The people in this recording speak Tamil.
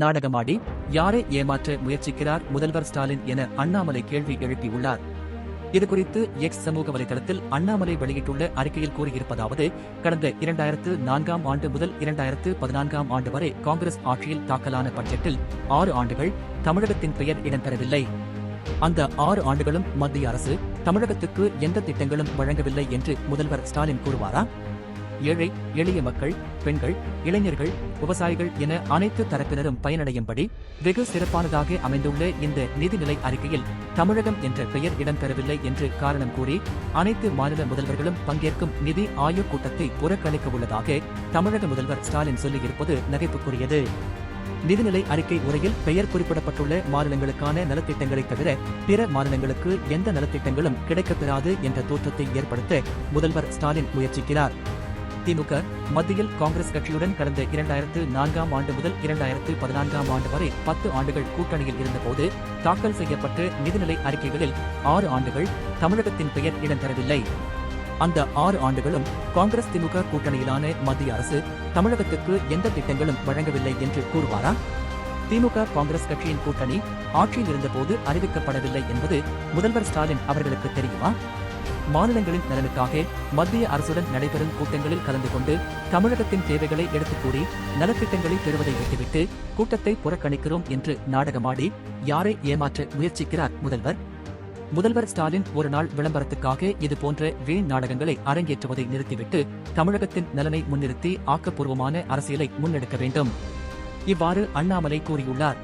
நாடகமாடி யாரை ஏமாற்ற முயற்சிக்கிறார் முதல்வர் ஸ்டாலின் என அண்ணாமலை கேள்வி எழுப்பியுள்ளார். இதுகுறித்து எக்ஸ் சமூக வலைதளத்தில் அண்ணாமலை வெளியிட்டுள்ள அறிக்கையில் கூறியிருப்பதாவது கடந்த இரண்டாயிரத்து நான்காம் ஆண்டு முதல் இரண்டாயிரத்து பதினான்காம் ஆண்டு வரை காங்கிரஸ் ஆட்சியில் தாக்கலான பட்ஜெட்டில் ஆறு ஆண்டுகள் தமிழகத்தின் பெயர் இடம்பெறவில்லை. அந்த ஆறு ஆண்டுகளும் மத்திய அரசு தமிழகத்துக்கு எந்த திட்டங்களும் வழங்கவில்லை என்று முதல்வர் ஸ்டாலின் கூறுவாரா? ஏழை எளிய மக்கள் பெண்கள் இளைஞர்கள் விவசாயிகள் என அனைத்து தரப்பினரும் பயனடையும்படி வெகு சிறப்பானதாக அமைந்துள்ள இந்த நிதிநிலை அறிக்கையில் தமிழகம் என்ற பெயர் இடம்பெறவில்லை என்று காரணம் கூறி அனைத்து மாநில முதல்வர்களும் பங்கேற்கும் நிதி ஆயோக் கூட்டத்தை புறக்கணிக்க உள்ளதாக தமிழக முதல்வர் ஸ்டாலின் சொல்லியிருப்பது நகைப்புக்குரியது. நிதிநிலை அறிக்கை உரையில் பெயர் குறிப்பிடப்பட்டுள்ள மாநிலங்களுக்கான நலத்திட்டங்களை தவிர பிற மாநிலங்களுக்கு எந்த நலத்திட்டங்களும் கிடைக்கப்பெறாது என்ற தோற்றத்தை ஏற்படுத்த முதல்வர் ஸ்டாலின் முயற்சிக்கிறார். திமுக மத்தியில் காங்கிரஸ் கட்சியுடன் கடந்த இரண்டாயிரத்து நான்காம் ஆண்டு முதல் இரண்டாயிரத்து பதினான்காம் ஆண்டு வரை பத்து ஆண்டுகள் கூட்டணியில் இருந்தபோது தாக்கல் செய்யப்பட்ட நிதிநிலை அறிக்கைகளில் ஆறு ஆண்டுகள் தமிழகத்தின் பெயர் இடம்பெறவில்லை. அந்த ஆறு ஆண்டுகளும் காங்கிரஸ் திமுக கூட்டணியிலான மத்திய அரசு தமிழகத்துக்கு எந்த திட்டங்களும் வழங்கவில்லை என்று கூறுவாரா? திமுக காங்கிரஸ் கட்சியின் கூட்டணி ஆட்சியில் இருந்தபோது அறிவிக்கப்படவில்லை என்பது முதல்வர் ஸ்டாலின் அவர்களுக்கு தெரியுமா? மாநிலங்களின் நலனுக்காக மத்திய அரசுடன் நடைபெறும் கூட்டங்களில் கலந்து கொண்டு தமிழகத்தின் தேவைகளை எடுத்துக் கூறி நலத்திட்டங்களை பெறுவதை விட்டுவிட்டு கூட்டத்தை புறக்கணிக்கிறோம் என்று நாடகமாடி யாரை ஏமாற்ற முயற்சிக்கிறார் முதல்வர்? முதல்வர் ஸ்டாலின் ஒரு நாள் விளம்பரத்துக்காக இது போன்ற வீண் நாடகங்களை அரங்கேற்றுவதை நிறுத்திவிட்டு தமிழகத்தின் நலனை முன்னிறுத்தி ஆக்கப்பூர்வமான அரசியலை முன்னெடுக்க வேண்டும். இவ்வாறு அண்ணாமலை கூறியுள்ளார்.